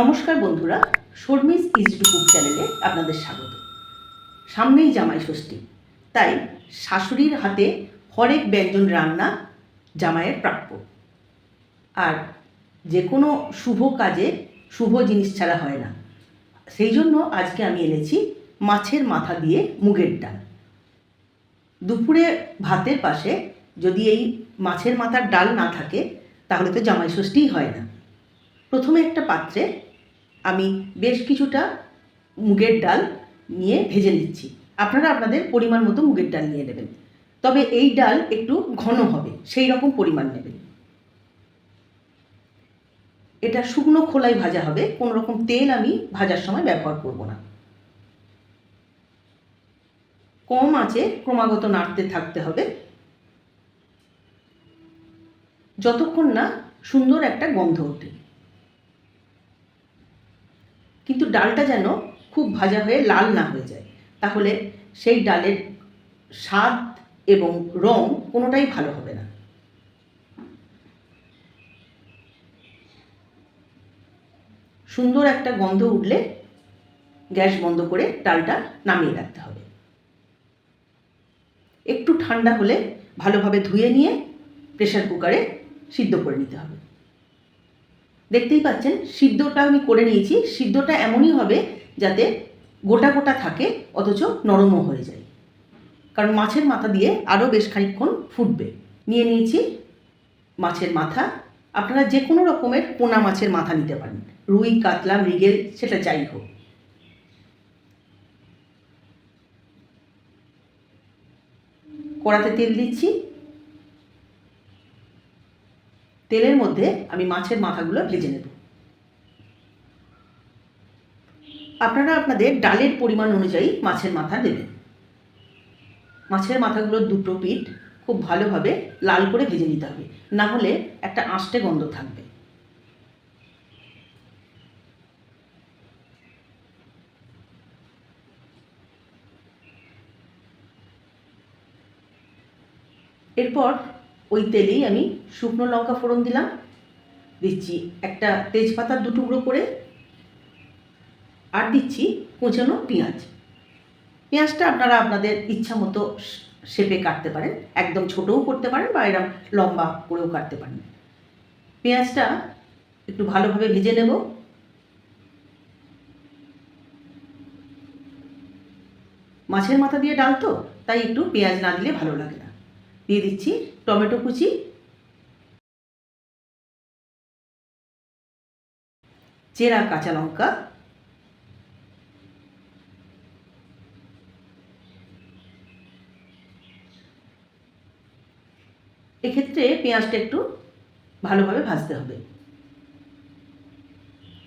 নমস্কার বন্ধুরা Sharmi's easy to cook চ্যানেলে আপনাদের স্বাগত। সামনেই জামাই ষষ্ঠী, তাই শাশুড়ির হাতে হরেক ব্যঞ্জন রান্না জামাইয়ের প্রাপ্য। আর যে কোনো শুভ কাজে শুভ জিনিস ছাড়া হয় না। সেই জন্য আজকে আমি এনেছি মাছের মাথা দিয়ে মুগের ডাল। দুপুরে ভাতের পাশে যদি এই মাছের মাথার ডাল না থাকে, তাহলে তো জামাই ষষ্ঠীই হয় না। প্রথমে একটা পাত্রে আমি বেশ কিছুটা মুগের ডাল নিয়ে ভেজে নিচ্ছি। আপনারা আপনাদের পরিমাণ মতো মুগের ডাল নিয়ে নেবেন। তবে এই ডাল একটু ঘন হবে, সেই রকম পরিমাণ নেবেন। এটা শুকনো খোলায় ভাজা হবে, কোনো রকম তেল আমি ভাজার সময় ব্যবহার করব না। কম আঁচে ক্রমাগত নাড়তে থাকতে হবে। যতক্ষণ না সুন্দর একটা গন্ধ ওঠে। কিন্তু ডালটা যেন খুব ভাজা হয়ে লাল না হয়ে যায়। তাহলে সেই ডালের স্বাদ এবং রং কোনোটাই ভালো হবে না। সুন্দর একটা গন্ধ উঠলে গ্যাস বন্ধ করে ডালটা নামিয়ে রাখতে হবে। একটু ঠান্ডা হলে ভালোভাবে ধুয়ে নিয়ে প্রেশার কুকারে সিদ্ধ করে নিতে হবে। দেখতেই পাচ্ছেন, সিদ্ধটা আমি করে নিয়েছি। সিদ্ধটা এমনই হবে যাতে গোটা গোটা থাকে, অথচ নরমও হয়ে যায়। কারণ মাছের মাথা দিয়ে আরও বেশ খানিকক্ষণ ফুটবে। নিয়ে নিয়েছি মাছের মাথা। আপনারা যে কোনো রকমের পোনা মাছের মাথা নিতে পারেন। রুই, কাতলা, মৃগেল, সেটা যাই হোক। কড়াতে তেল দিচ্ছি। তেলের মধ্যে আমি মাছের মাথাগুলো ভেজে নেব। আপনারা আপনাদের ডালের পরিমাণ অনুযায়ী মাছের মাথা দেবেন। মাছের মাথাগুলোর দুটো পিঠ খুব ভালোভাবে লাল করে ভেজে নিতে হবে। না হলে একটা আঁশটে গন্ধ থাকবে। এরপর ওই তেলেই আমি শুকনো লঙ্কা ফোড়ন দিলাম। দিচ্ছি একটা তেজপাতার দু টুকরো করে। আর দিচ্ছি কোঁচানো পেঁয়াজ। পেঁয়াজটা আপনারা আপনাদের ইচ্ছা মতো শেপে কাটতে পারেন। একদম ছোটও করতে পারেন বা এরম লম্বা করেও কাটতে পারেন। পেঁয়াজটা একটু ভালোভাবে ভেজে নেব। মাছের মাথা দিয়ে ডাল তো, তাই একটু পেঁয়াজ না দিলে ভালো লাগে। দিয়ে দিচ্ছি টমেটো কুচি। চেরা কাঁচা লঙ্কা। এক্ষেত্রে পেঁয়াজটা একটু ভালোভাবে ভাজতে হবে।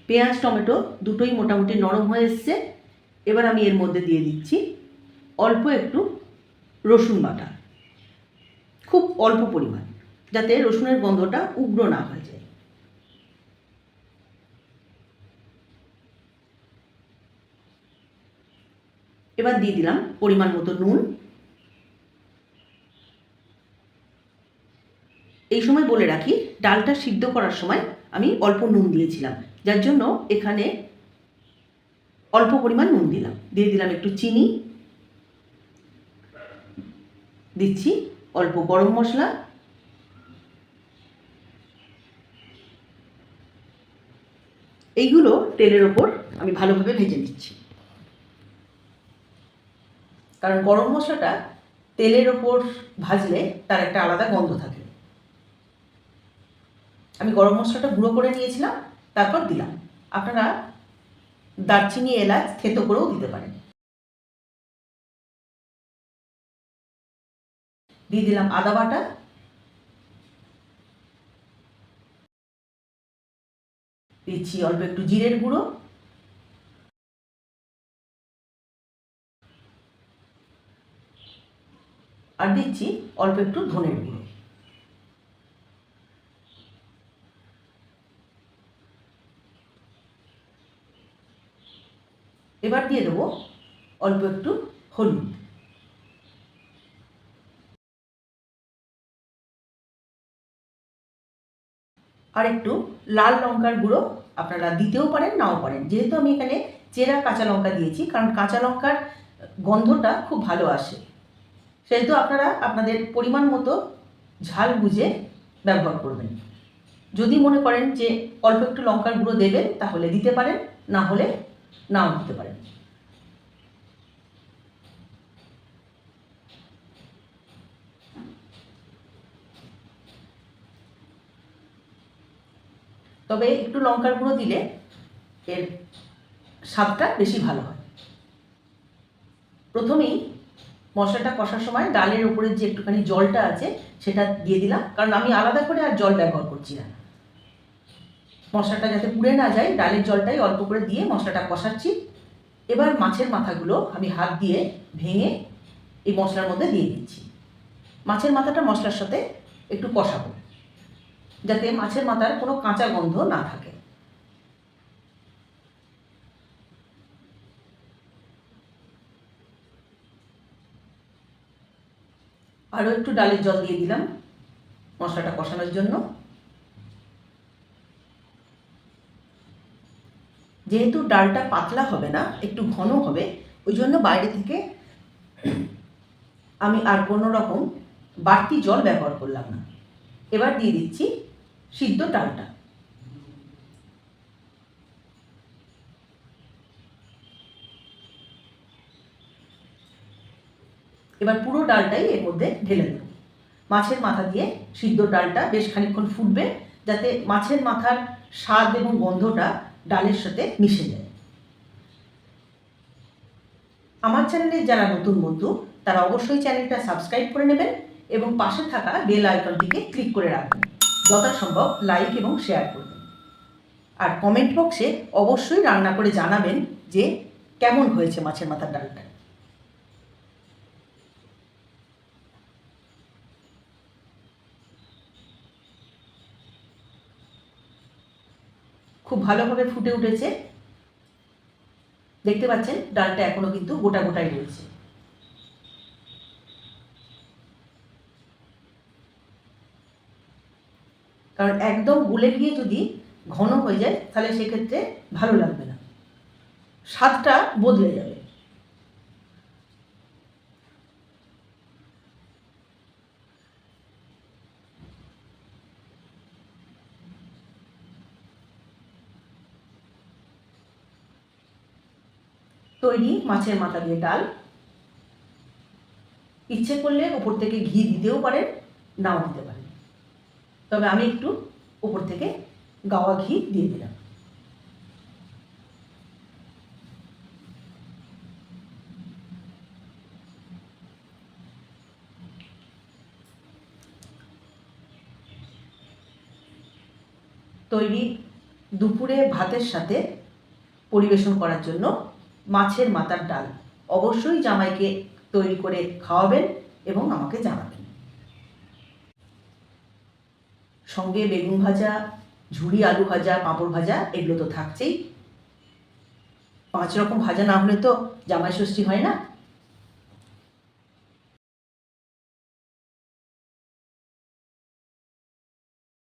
পেঁয়াজ, টমেটো দুটোই মোটামুটি নরম হয়ে এসছে। এবার আমি এর মধ্যে দিয়ে দিচ্ছি অল্প একটু রসুন বাটা। খুব অল্প পরিমাণ, যাতে রসুনের গন্ধটা উগ্র না হয়ে যায়। এবার দিয়ে দিলাম পরিমাণ মতো নুন। এই সময় বলে রাখি, ডালটা সিদ্ধ করার সময় আমি অল্প নুন দিয়েছিলাম, যার জন্য এখানে অল্প পরিমাণ নুন দিলাম। দিয়ে দিলাম একটু চিনি। দিচ্ছি। অল্প গরম মশলা। এইগুলো তেলের ওপর আমি ভালোভাবে ভেজে নিচ্ছি। কারণ গরম মশলাটা তেলের ওপর ভাজলে তার একটা আলাদা গন্ধ থাকে। আমি গরম মশলাটা গুঁড়ো করে নিয়েছিলাম, তারপর দিলাম। আপনারা দারচিনি, এলাচ, থেতো করেও দিতে পারেন। দিয়ে দিলাম আদা বাটা। দিচ্ছি অল্প একটু জিরের গুঁড়ো। আর দিচ্ছি অল্প একটু ধনের গুঁড়ো। এবার দিয়ে দেবো অল্প একটু হলুদ। আর একটু লাল লঙ্কার গুঁড়ো আপনারা দিতেও পারেন, নাও পারেন। যেহেতু আমি এখানে চেরা কাঁচা লঙ্কা দিয়েছি, কারণ কাঁচা লঙ্কার গন্ধটা খুব ভালো আসে। সেহেতু আপনারা আপনাদের পরিমাণ মতো ঝাল বুঝে ব্যবহার করবেন। যদি মনে করেন যে অল্প একটু লঙ্কার গুঁড়ো দেবেন, তাহলে দিতে পারেন, না হলে নাও দিতে পারেন। তবে একটু লঙ্কার গুঁড়ো দিলে এর স্বাদটা বেশি ভালো হয়। প্রথমেই মশলাটা কষার সময় ডালের উপরে যে একটুখানি জলটা আছে সেটা দিয়ে দিলাম, কারণ আমি আলাদা করে আর জল ব্যবহার করছি না। মশলাটা যাতে পুড়ে না যায়, ডালের জলটাই অল্প করে দিয়ে মশলাটা কষাচ্ছি। এবার মাছের মাথাগুলো আমি হাত দিয়ে ভেঙে এই মশলার মধ্যে দিয়ে দিচ্ছি। মাছের মাথাটা মশলার সাথে একটু কষাবো। যাতে মাছের মাথার কোনো কাঁচা গন্ধ না থাকে। আরও একটু ডালের জল দিয়ে দিলাম মশলাটা কষানোর জন্য। যেহেতু ডালটা পাতলা হবে না, একটু ঘন হবে, ওই জন্য বাইরে থেকে আমি আর কোনো রকম বাড়তি জল ব্যবহার করলাম না। এবার দিয়ে দিচ্ছি সিদ্ধ ডালটা। এবার পুরো ডালটাই এর মধ্যে ঢেলে দেব। মাছের মাথা দিয়ে সিদ্ধ ডালটা বেশ খানিকক্ষণ ফুটবে, যাতে মাছের মাথার স্বাদ এবং গন্ধটা ডালের সাথে মিশে যায়। আমার চ্যানেলে যারা নতুন বন্ধু, তারা অবশ্যই চ্যানেলটা সাবস্ক্রাইব করে নেবেন এবং পাশে থাকা বেল আইকনটিকে ক্লিক করে রাখবেন। যথাসম্ভব লাইক এবং শেয়ার করবেন। আর কমেন্ট বক্সে অবশ্যই রান্না করে জানাবেন যে কেমন হয়েছে মাছের মাথার ডালটা। খুব ভালোভাবে ফুটে উঠেছে। দেখতে পাচ্ছেন, ডালটা এখনও কিন্তু গোটা গোটাই রয়েছে। কারণ একদম গুলে গিয়ে যদি ঘন হয়ে যায়, তাহলে সেক্ষেত্রে ভালো লাগবে না। স্বাদটা বদলে যাবে। তৈরি মাছের মাথা দিয়ে ডাল। ইচ্ছে করলে ওপর থেকে ঘি দিতেও পারেন, নাও দিতে পারেন। তবে আমি একটু উপর থেকে গাওয়া ঘি দিয়ে দিলাম। তৈরি দুপুরে ভাতের সাথে পরিবেশন করার জন্য মাছের মাথার ডাল। অবশ্যই জামাইকে তৈরি করে খাওয়াবেন এবং আমাকে জানাবেন। সঙ্গে বেগুন ভাজা ঝুড়ি আলু ভাজা, পাঁপড় ভাজা, এগুলো তো থাকছেই। পাঁচ রকম ভাজা না হলে তো জামাই ষষ্ঠী হয় না।